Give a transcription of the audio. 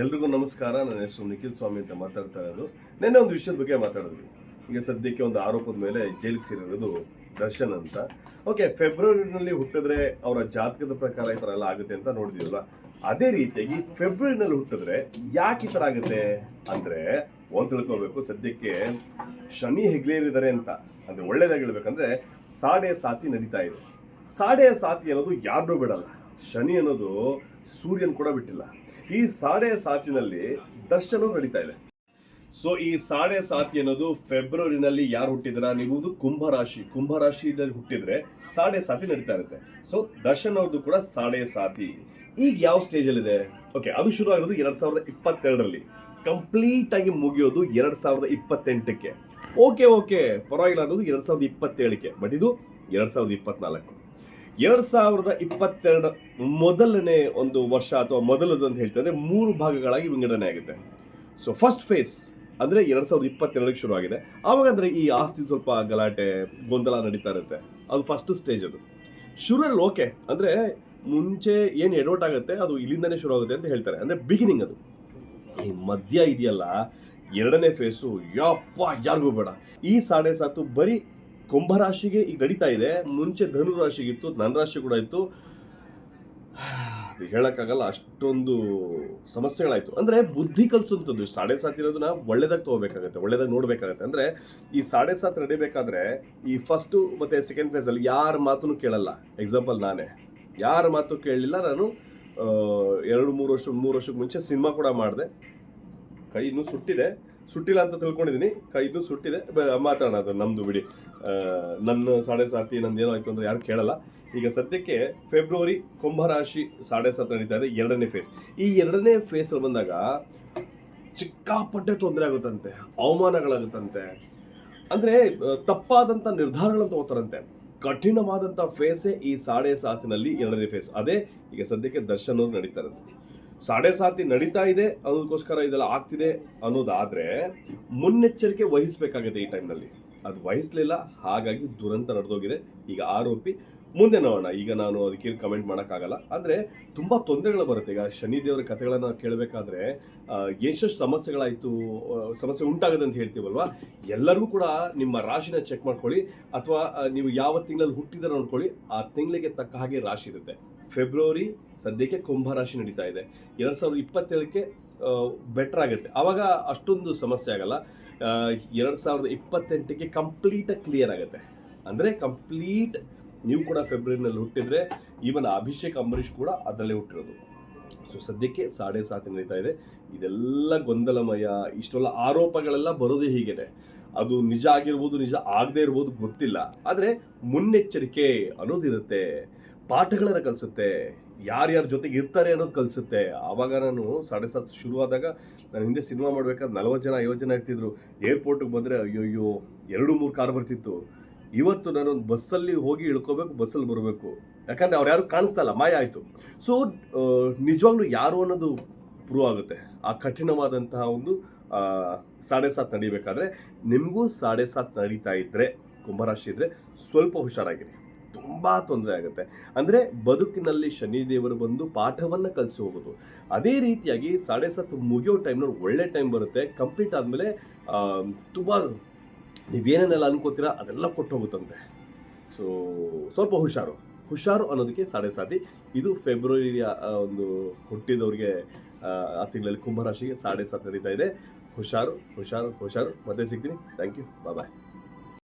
ಎಲ್ರಿಗೂ ನಮಸ್ಕಾರ. ನನ್ನ ಹೆಸರು ನಿಖಿಲ್ ಸ್ವಾಮಿ ಅಂತ ಮಾತಾಡ್ತಾ ಇರೋದು. ನಿನ್ನೆ ಒಂದು ವಿಷಯದ ಬಗ್ಗೆ ಮಾತಾಡಿದ್ವಿ. ಈಗ ಸದ್ಯಕ್ಕೆ ಒಂದು ಆರೋಪದ ಮೇಲೆ ಜೈಲಿಗೆ ಸೇರಿರೋದು ದರ್ಶನ್ ಅಂತ. ಓಕೆ ಫೆಬ್ರವರಿನಲ್ಲಿ ಹುಟ್ಟಿದ್ರೆ ಅವರ ಜಾತಕದ ಪ್ರಕಾರ ಈ ಥರ ಎಲ್ಲ ಆಗುತ್ತೆ ಅಂತ ನೋಡಿದೀವಲ್ಲ. ಅದೇ ರೀತಿಯಾಗಿ ಫೆಬ್ರವರಿನಲ್ಲಿ ಹುಟ್ಟಿದ್ರೆ ಯಾಕೆ ಈ ಥರ ಆಗುತ್ತೆ ಅಂದರೆ, ಒಂದು ತಿಳ್ಕೊಬೇಕು ಸದ್ಯಕ್ಕೆ ಶನಿ ಹೆಗ್ಲೇರಿದ್ದಾರೆ ಅಂತ. ಅಂದರೆ ಒಳ್ಳೇದಾಗಿ ಹೇಳ್ಬೇಕಂದ್ರೆ ಸಾಡೆ ಸಾತಿ ನಡೀತಾ ಇದೆ. ಸಾಡೆಯ ಸಾತಿ ಅನ್ನೋದು ಯಾರನ್ನೂ ಬಿಡಲ್ಲ. ಶನಿ ಅನ್ನೋದು ಸೂರ್ಯನ್ ಕೂಡ ಬಿಟ್ಟಿಲ್ಲ. ಈ ಸಾಡೆ ಸಾತಿನಲ್ಲಿ ದರ್ಶನ ನಡೀತಾ ಇದೆ. ಸೊ ಈ ಸಾಡೆ ಸಾತಿ ಅನ್ನೋದು ಫೆಬ್ರವರಿನಲ್ಲಿ ಯಾರು ಹುಟ್ಟಿದ್ರ? ನೀವು ಕುಂಭರಾಶಿ ರಾಶಿ. ಕುಂಭ ರಾಶಿಯಲ್ಲಿ ಹುಟ್ಟಿದ್ರೆ ಸಾಡೆ ಸಾತಿ ನಡೀತಾ ಇರುತ್ತೆ. ಸೊ ದರ್ಶನ್ ಅವ್ರದ್ದು ಕೂಡ ಸಾಡೆ ಸಾತಿ. ಈಗ ಯಾವ ಸ್ಟೇಜಲ್ಲಿದೆ ಓಕೆ ಅದು ಶುರು ಆಗಿರೋದು ಎರಡ್ ಸಾವಿರದ ಇಪ್ಪತ್ತೆರಡರಲ್ಲಿ. ಕಂಪ್ಲೀಟ್ ಆಗಿ ಮುಗಿಯೋದು ಎರಡ್ ಸಾವಿರದ ಇಪ್ಪತ್ತೆಂಟಕ್ಕೆ. ಓಕೆ ಓಕೆ ಪರವಾಗಿಲ್ಲ ಅನ್ನೋದು ಎರಡ್ ಸಾವಿರದ ಇಪ್ಪತ್ತೇಳಕ್ಕೆ. ಬಟ್ ಇದು ಎರಡ್ ಸಾವಿರದ ಇಪ್ಪತ್ನಾಲ್ಕು. ಎರಡ್ ಸಾವಿರದ ಇಪ್ಪತ್ತೆರಡು ಮೊದಲನೇ ಒಂದು ವರ್ಷ ಅಥವಾ ಮೊದಲದು ಅಂತ ಹೇಳ್ತಾರೆ ಮೂರು ಭಾಗಗಳಾಗಿ ವಿಂಗಡಣೆ ಆಗುತ್ತೆ. ಸೊ ಫಸ್ಟ್ ಫೇಸ್ ಅಂದರೆ ಎರಡು ಸಾವಿರದ ಇಪ್ಪತ್ತೆರಡಕ್ಕೆ ಶುರು ಆಗಿದೆ ಈ ಆಸ್ತಿ ಸ್ವಲ್ಪ ಗಲಾಟೆ, ಗೊಂದಲ ನಡೀತಾ ಇರುತ್ತೆ. ಅದು ಫಸ್ಟ್ ಸ್ಟೇಜ್ ಅದು. ಶುರುವಲ್ಲಿ ಓಕೆ ಅಂದರೆ ಮುಂಚೆ ಏನು ಎಡವಟ್ ಆಗುತ್ತೆ, ಅದು ಇಲ್ಲಿಂದನೇ ಶುರು ಆಗುತ್ತೆ ಅಂತ ಹೇಳ್ತಾರೆ. ಅಂದರೆ ಬಿಗಿನಿಂಗ್ ಅದು. ಈ ಮಧ್ಯ ಇದೆಯಲ್ಲ, ಎರಡನೇ ಫೇಸು ಯಪ್ಪ, ಯಾರಿಗೂ ಬೇಡ. ಈ ಸಾಡೆ ಸಾತು ಬರೀ ಕುಂಭರಾಶಿಗೆ ಈಗ ನಡೀತಾ ಇದೆ. ಮುಂಚೆ ಧನು ರಾಶಿಗಿತ್ತು ನನ್ನ ರಾಶಿ ಕೂಡ ಇತ್ತು. ಅದು ಹೇಳೋಕ್ಕಾಗಲ್ಲ, ಅಷ್ಟೊಂದು ಸಮಸ್ಯೆಗಳಾಯಿತು. ಅಂದ್ರೆ ಬುದ್ಧಿ ಕಲ್ಸುವಂಥದ್ದು, ಸಾಡೆ ಸಾತ್ ಇರೋದನ್ನ ಒಳ್ಳೇದಾಗಿ ತಗೋಬೇಕಾಗತ್ತೆ, ಒಳ್ಳೇದಾಗಿ ನೋಡಬೇಕಾಗತ್ತೆ. ಅಂದ್ರೆ ಈ ಸಾಡೆ ಸಾತ್ ನಡಿಬೇಕಾದ್ರೆ ಈ ಫಸ್ಟು ಮತ್ತೆ ಸೆಕೆಂಡ್ ಫೇಸ್ ಅಲ್ಲಿ ಯಾರ ಮಾತನ್ನು ಕೇಳಲ್ಲ. ಎಕ್ಸಾಂಪಲ್ ನಾನೇ. ಯಾರ ಮಾತು ಕೇಳಲಿಲ್ಲ, ನಾನು ಎರಡು ಮೂರು ವರ್ಷ, ಮೂರು ವರ್ಷಕ್ಕೆ ಮುಂಚೆ ಸಿನಿಮಾ ಕೂಡ ಮಾಡಿದೆ. ಕೈ ಸುಟ್ಟಿದೆ. ಸುಟ್ಟಿಲ್ಲ ಅಂತ ತಿಳ್ಕೊಂಡಿದ್ದೀನಿ. ಕೈದು ಸುಟ್ಟಿದೆ. ಮಾತಾಡೋಣ ಅದು ನಮ್ಮದು ಬಿಡಿ. ನನ್ನ ಸಾಡೆ ಸಾತಿ ನಂದು ಏನೋ ಆಯ್ತು ಅಂದ್ರೆ ಯಾರು ಕೇಳಲ್ಲ. ಈಗ ಸದ್ಯಕ್ಕೆ ಫೆಬ್ರವರಿ ಕುಂಭರಾಶಿ ಸಾಡೆ ಸಾತ್ ನಡೀತಾ ಇದೆ, ಎರಡನೇ ಫೇಸ್ ಈ ಎರಡನೇ ಫೇಸ್ ಬಂದಾಗ ಚಿಕ್ಕಾಪಟ್ಟೆ ತೊಂದರೆ ಆಗುತ್ತಂತೆ, ಅವಮಾನಗಳಾಗುತ್ತಂತೆ. ಅಂದ್ರೆ ತಪ್ಪಾದಂಥ ನಿರ್ಧಾರಗಳನ್ನು ತಗೋತಾರಂತೆ ಕಠಿಣವಾದಂತ ಫೇಸೇ ಈ ಸಾಡೆ ಸಾತಿನಲ್ಲಿ ಎರಡನೇ ಫೇಸ್ ಅದೇ ಈಗ ಸದ್ಯಕ್ಕೆ ದರ್ಶನವ್ರು ನಡೀತಾ ಸಾಡೆ ಸಾತಿ ನಡೀತಾ ಇದೆ, ಅದಕ್ಕೋಸ್ಕರ ಇದೆಲ್ಲ ಆಗ್ತಿದೆ ಅನ್ನೋದಾದ್ರೆ ಮುನ್ನೆಚ್ಚರಿಕೆ ವಹಿಸಬೇಕಾಗಿದೆ ಈ ಟೈಮ್ನಲ್ಲಿ. ಅದು ವಹಿಸ್ಲಿಲ್ಲ, ಹಾಗಾಗಿ ದುರಂತ ನಡೆದೋಗಿದೆ. ಈಗ ಆರೋಪಿ, ಮುಂದೆ ನೋಡೋಣ. ಈಗ ನಾನು ಅದಕ್ಕೆ ಕಮೆಂಟ್ ಮಾಡೋಕ್ಕಾಗಲ್ಲ. ಅಂದರೆ ತುಂಬ ತೊಂದರೆಗಳು ಬರುತ್ತೆ. ಈಗ ಶನಿ ದೇವರ ಕಥೆಗಳನ್ನು ಕೇಳಬೇಕಾದ್ರೆ ಎಷ್ಟೆಷ್ಟು ಸಮಸ್ಯೆಗಳಾಯಿತು ಸಮಸ್ಯೆ ಉಂಟಾಗದೆ ಅಂತ ಹೇಳ್ತೀವಲ್ವಾ? ಎಲ್ಲರಿಗೂ ಕೂಡ ನಿಮ್ಮ ರಾಶಿನ ಚೆಕ್ ಮಾಡ್ಕೊಳ್ಳಿ. ಅಥವಾ ನೀವು ಯಾವ ತಿಂಗಳಲ್ಲಿ ಹುಟ್ಟಿದಾರ ನೋಡ್ಕೊಳ್ಳಿ ಆ ತಿಂಗಳಿಗೆ ತಕ್ಕ ಹಾಗೆ ರಾಶಿ ಇರುತ್ತೆ. ಫೆಬ್ರವರಿ ಸದ್ಯಕ್ಕೆ ಕುಂಭ ರಾಶಿ ನಡೀತಾ ಇದೆ. ಎರಡು ಸಾವಿರದ ಇಪ್ಪತ್ತೇಳಕ್ಕೆ ಬೆಟರ್ ಆಗುತ್ತೆ. ಆವಾಗ ಅಷ್ಟೊಂದು ಸಮಸ್ಯೆ ಆಗಲ್ಲ. ಎರಡು ಸಾವಿರದ ಇಪ್ಪತ್ತೆಂಟಕ್ಕೆ ಕಂಪ್ಲೀಟಾಗಿ ಕ್ಲಿಯರ್ ಆಗುತ್ತೆ. ಅಂದರೆ ಕಂಪ್ಲೀಟ್ ನೀವು ಕೂಡ ಫೆಬ್ರವರಿನಲ್ಲಿ ಹುಟ್ಟಿದ್ರೆ ಈವನ್ ಅಭಿಷೇಕ್, ಅಂಬರೀಷ್ ಕೂಡ ಅದರಲ್ಲೇ ಹುಟ್ಟಿರೋದು. ಸೊ ಸದ್ಯಕ್ಕೆ ಸಾಡೆ ಸಾತಿ ನಡೀತಾ ಇದೆ. ಇದೆಲ್ಲ ಗೊಂದಲಮಯ. ಇಷ್ಟೆಲ್ಲ ಆರೋಪಗಳೆಲ್ಲ ಬರೋದೇ ಹೀಗಿದೆ ಅದು ನಿಜ ಆಗಿರ್ಬೋದು, ನಿಜ ಆಗದೇ ಇರ್ಬೋದು ಗೊತ್ತಿಲ್ಲ. ಆದರೆ ಮುನ್ನೆಚ್ಚರಿಕೆ ಅನ್ನೋದಿರುತ್ತೆ. ಪಾಠಗಳನ್ನು ಕಲಿಸುತ್ತೆ ಯಾರ್ಯಾರ ಜೊತೆಗೆ ಇರ್ತಾರೆ ಅನ್ನೋದು ಕಲಿಸುತ್ತೆ. ಆವಾಗ ನಾನು ಸಾಡೆ ಸಾತ್ ಶುರುವಾದಾಗ ನಾನು ಹಿಂದೆ ಸಿನಿಮಾ ಮಾಡ್ಬೇಕಾದ್ರೆ ನಲ್ವತ್ತು ಜನ ಐವತ್ತು ಜನ ಇರ್ತಿದ್ರು. ಏರ್ಪೋರ್ಟಿಗೆ ಬಂದರೆ ಅಯ್ಯೋ ಅಯ್ಯೋ ಎರಡು ಮೂರು ಕಾರ್ ಬರ್ತಿತ್ತು. ಇವತ್ತು ನಾನೊಂದು ಬಸ್ಸಲ್ಲಿ ಹೋಗಿ ಇಳ್ಕೋಬೇಕು, ಬಸ್ಸಲ್ಲಿ ಬರಬೇಕು. ಯಾಕಂದರೆ ಅವ್ರು ಯಾರು ಕಾಣಿಸ್ತಾ ಇಲ್ಲ, ಮಾಯ ಆಯಿತು. ಸೊ ನಿಜವಾಗ್ಲೂ ಯಾರು ಅನ್ನೋದು ಪ್ರೂವ್ ಆಗುತ್ತೆ. ಆ ಕಠಿಣವಾದಂತಹ ಒಂದು ಸಾಡೆ ಸಾತ್ ನಡಿಬೇಕಾದ್ರೆ, ನಿಮಗೂ ಸಾಡೆ ಸಾತ್ ನಡೀತಾ ಇದ್ದರೆ ಕುಂಭರಾಶಿ ಇದ್ದರೆ ಸ್ವಲ್ಪ ಹುಷಾರಾಗಿರಿ. ತುಂಬ ತೊಂದರೆ ಆಗುತ್ತೆ. ಅಂದರೆ ಬದುಕಿನಲ್ಲಿ ಶನಿದೇವರು ಬಂದು ಪಾಠವನ್ನು ಕಲಿಸಿ ಹೋಗೋದು. ಅದೇ ರೀತಿಯಾಗಿ ಸಾಡೆ ಸಾತ್ ಮುಗಿಯೋ ಟೈಮ್ನಲ್ಲಿ ಒಳ್ಳೆ ಟೈಮ್ ಬರುತ್ತೆ. ಕಂಪ್ಲೀಟ್ ಆದಮೇಲೆ ತುಂಬ ನೀವೇನೇನೆಲ್ಲ ಅನ್ಕೋತೀರಾ ಅದೆಲ್ಲ ಕೊಟ್ಟು ಹೋಗುತ್ತಂತೆ ಸೊ, ಸ್ವಲ್ಪ ಹುಷಾರು. ಹುಷಾರು ಅನ್ನೋದಕ್ಕೆ ಸಾಡೆ ಸಾತಿ. ಇದು ಫೆಬ್ರವರಿಯ ಒಂದು ಹುಟ್ಟಿದವ್ರಿಗೆ, ಆ ತಿಂಗಳಲ್ಲಿ ಕುಂಭರಾಶಿಗೆ ಸಾಡೆ ಸಾತ್ ನಡೀತಾ ಇದೆ. ಹುಷಾರು ಹುಷಾರು ಹುಷಾರು. ಮತ್ತೆ ಸಿಗ್ತೀನಿ. Thank you. ಬಾಯ್.